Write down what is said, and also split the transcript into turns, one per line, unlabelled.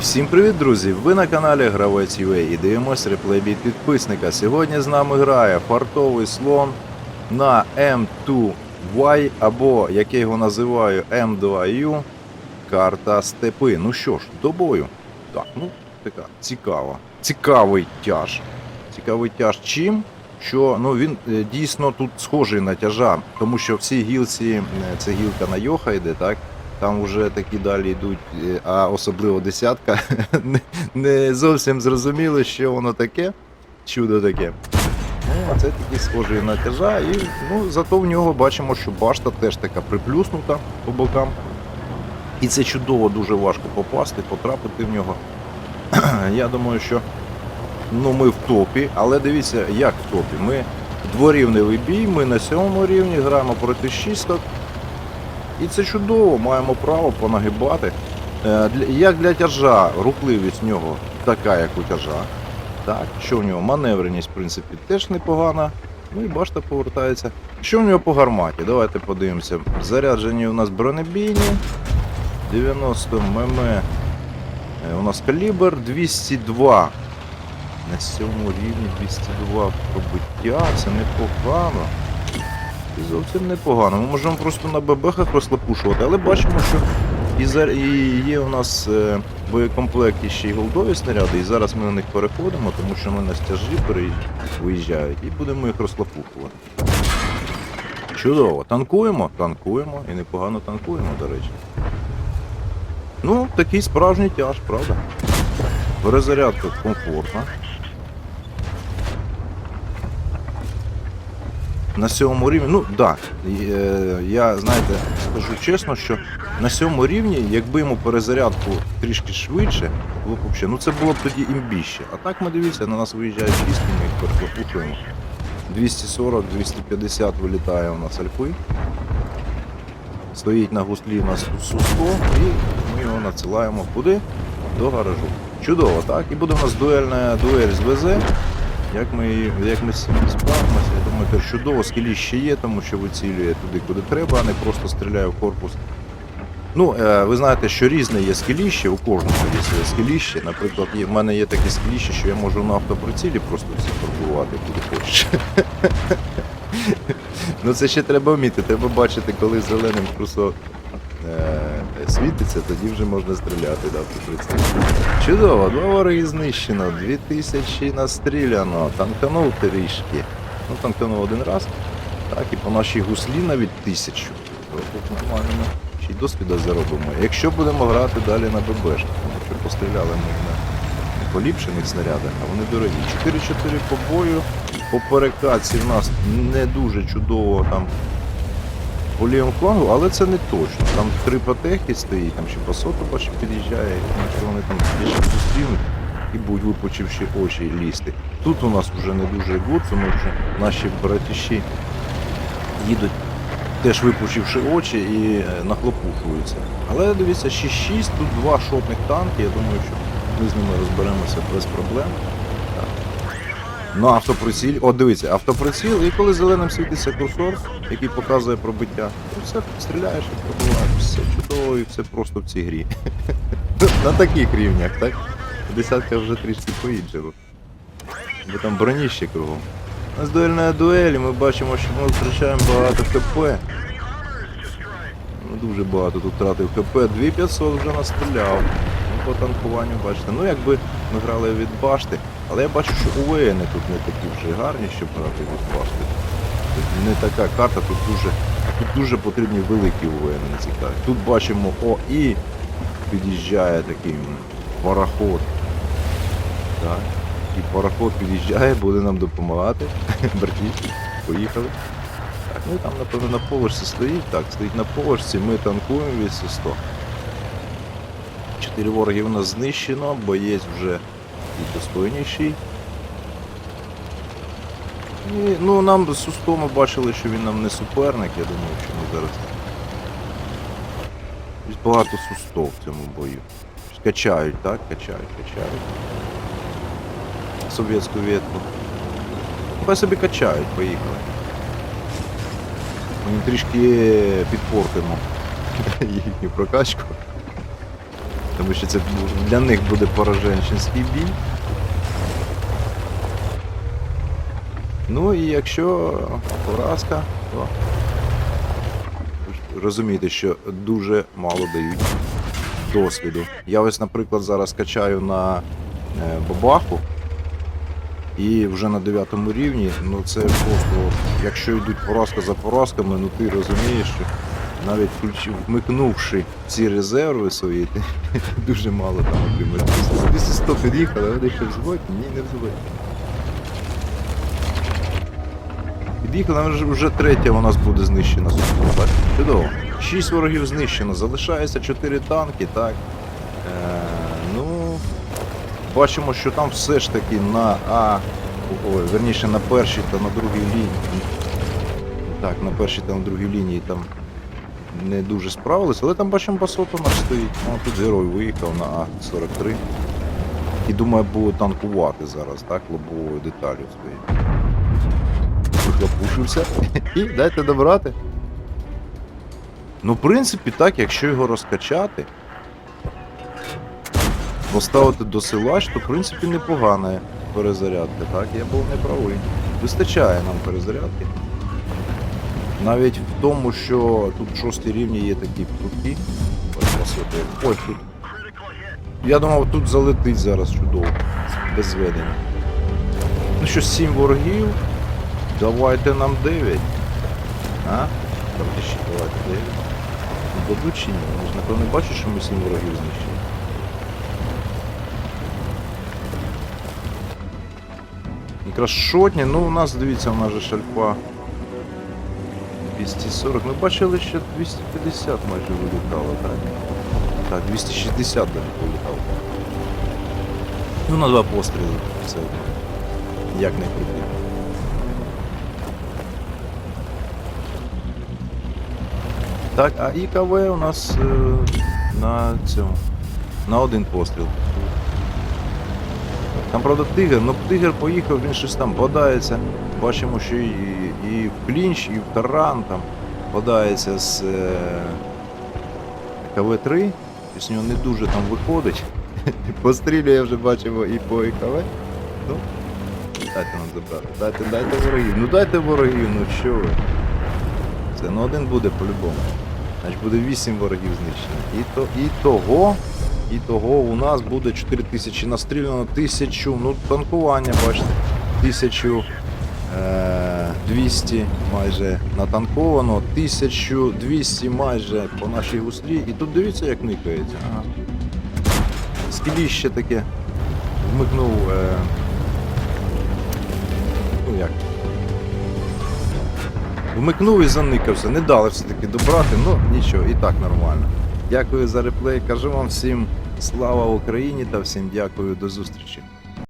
Всім привіт, друзі! Ви на каналі Гравець UA і дивимось реплей від підписника. Сьогодні з нами грає фартовий слон на M2Y або, як я його називаю, M2U. Карта степи. Ну що ж, до бою. Так, ну така цікава. Цікавий тяж. Цікавий тяж чим? Що ну він е, дійсно тут схожий на тяжа, тому що всі гілці, е, це гілка на Йоха йде, так? Там вже такі далі йдуть, е, а особливо десятка. не- зовсім зрозуміло, що воно таке. Чудо таке. Ну, а це такий схожий на тяжа, і ну, зато в нього бачимо, що башта теж така приплюснута по бокам. І це чудово, дуже важко попасти, потрапити в нього. Я думаю, що ну, ми в топі, але дивіться, як в топі. Ми дворівневий бій, ми на сьомому рівні граємо проти шісток. І це чудово, маємо право понагибати. Е, Як для тяжа, рухливість в нього така, як у тяжа. Так, що в нього? Маневреність, в принципі, теж непогана. Ну і башта повертається. Що в нього по гарматі? Давайте подивимося. Заряджені у нас бронебійні. 90 мм. Е, У нас калібр 202. На сьомому рівні 202 пробиття. Це непогано. Зовсім непогано. Ми можемо просто на бебехах розлапушувати, але бачимо, що і, за... і є у нас е, в боєкомплекті ще й голдові снаряди, і зараз ми на них переходимо, тому що ми на стяжі виїжджають і будемо їх розлапухувати. Чудово, танкуємо, танкуємо і непогано танкуємо, до речі. Ну, такий справжній тяж, правда? Перезарядка комфортна. На сьомому рівні, ну да, е, я знаєте, скажу чесно, що на сьомому рівні, якби йому перезарядку трішки швидше, було б взагалі, ну це було б тоді імбіще. А так ми дивіться, на нас виїжджають шістки, ми їх перехлопушуємо. 240-250 вилітає у нас альпи. Стоїть на гуслі у нас тут Суско, і ми його надсилаємо куди? До гаражу. Чудово, так? І буде у нас дуельна дуель з ВЗ. Як ми, як ми справимося, я чудово, скілі ще є, тому що вицілює туди, куди треба, а не просто стріляє в корпус. Ну, е, ви знаєте, що різне є скеліще, у кожного є своє скеліще. Наприклад, в мене є таке скеліще, що я можу на автоприцілі просто всі пробувати, куди хочеш. ну це ще треба вміти, треба бачити, коли зеленим курсо е, світиться, тоді вже можна стріляти да, автоприцілі. Чудово, два вороги знищено, 2000 настріляно, танканув трішки. Ну, танканув один раз. Так, і по нашій гуслі навіть тисячу. То тут нормально. Ще й досвіда заробимо. Якщо будемо грати далі на ББшках, тому що постріляли ми на поліпшених снарядах, а вони дорогі. 4-4 по бою. По перекатці в нас не дуже чудово там по лівому флангу, але це не точно. Там три потехи стоїть, там ще басота бачу під'їжджає, і вони там більше зустрінуть і будуть випучивши очі лізти. Тут у нас вже не дуже гуд, тому що наші братіші їдуть теж випучивши очі і е, нахлопушуються. Але дивіться, 6-6, тут два шотних танки, я думаю, що ми з ними розберемося без проблем. Так. На автоприціл. О, дивіться, автоприціл, і коли зеленим світиться курсор, який показує пробиття, то все стріляєш і пробиваєш. Все чудово і все просто в цій грі. На таких рівнях, так? Десятка вже трішки по-іншому. Бо там броні ще кругом. У нас дуельна дуель, і ми бачимо, що ми втрачаємо багато ХП. Ну, дуже багато тут втратив ХП. 2500 вже настріляв. Ну, по танкуванню бачите. Ну якби ми грали від башти, але я бачу, що УВНи тут не такі вже гарні, щоб грати від башти. Тут не така карта, тут дуже, тут дуже потрібні великі УВН на цій карті. Тут бачимо ОІ, під'їжджає такий пароход. Так. І пароход під'їжджає, буде нам допомагати. Братішки, поїхали. Так, ну і там, напевно, на поверсі стоїть. Так, стоїть на поверсі, ми танкуємо від 100. Чотири вороги у нас знищено, боєць вже і достойніший. І, ну, нам з Сусто ми бачили, що він нам не суперник, я думаю, що ми зараз. Багато Сусто в цьому бою. Качають, так? Качають, качають. Совєтську ветку. Хай собі качають, поїхали. Ми трішки підпортимо їхню прокачку. Тому що це для них буде пораженчинський бій. Ну і якщо поразка, то розумієте, що дуже мало дають досвіду. Я ось, наприклад, зараз качаю на е, бабаху. І вже на 9 рівні, ну це просто, якщо йдуть поразка за поразками, ну ти розумієш, що навіть вмикнувши ці резерви свої, ти дуже мало там отримаєш. 200 під'їхали, а вони ще взводять? Ні, не взводять. Під'їхали, вже, вже третя у нас буде знищена? Чудово. Шість ворогів знищено, залишається 4 танки, так. Е, бачимо, що там все ж таки на А, ой, верніше на першій та на другій лінії. Так, на першій та на другій лінії там не дуже справились, але там бачимо басота наш стоїть. О, тут герой виїхав на А-43. І думаю, буде танкувати зараз, так, лобовою деталю своєю. Вихлопушився. І дайте добрати. Ну, в принципі, так, якщо його розкачати, поставити до силач, то в принципі непогана перезарядка, так? Я був не правий. Вистачає нам перезарядки. Навіть в тому, що тут шості рівні є такі круті. Ой, тут. Я думав, тут залетить зараз чудово. Без зведення. Ну що, 7 ворогів. Давайте нам 9. А? Давайте ще давайте 9. Ну, Дадуть чи ні? Напевно бачать, що ми 7 ворогів знищили. Якраз ну у нас, дивіться, у нас же шальпа 240. Ми бачили, що 250 майже вилітало, так? Так, 260 навіть вилітало. Ну, на два постріли. Це як не крути. Так, а ІКВ у нас е, на цьому. На один постріл. Там, правда, тигр, ну тигр поїхав, він щось там бодається. Бачимо, що і, і в клінч, і в таран там бодається з е, КВ-3. З нього не дуже там виходить. Пострілює вже бачимо і по ІКВ. Ну, дайте нам забрати. Дайте, дайте ворогів. Ну дайте ворогів, ну що ви. Це ну один буде по-любому. Значить буде 8 ворогів знищено. І, то, і того. І того у нас буде 4000 настріляно, 1000, ну танкування, бачите, 1200 майже натанковано, 1200 майже по нашій густрі. І тут дивіться, як никається. Ага. Скіліще таке вмикнув. Е... Ну як? Вмикнув і заникався. Не дали все-таки добрати, ну нічого, і так нормально. Дякую за реплей. Кажу вам всім слава Україні та всім дякую до зустрічі.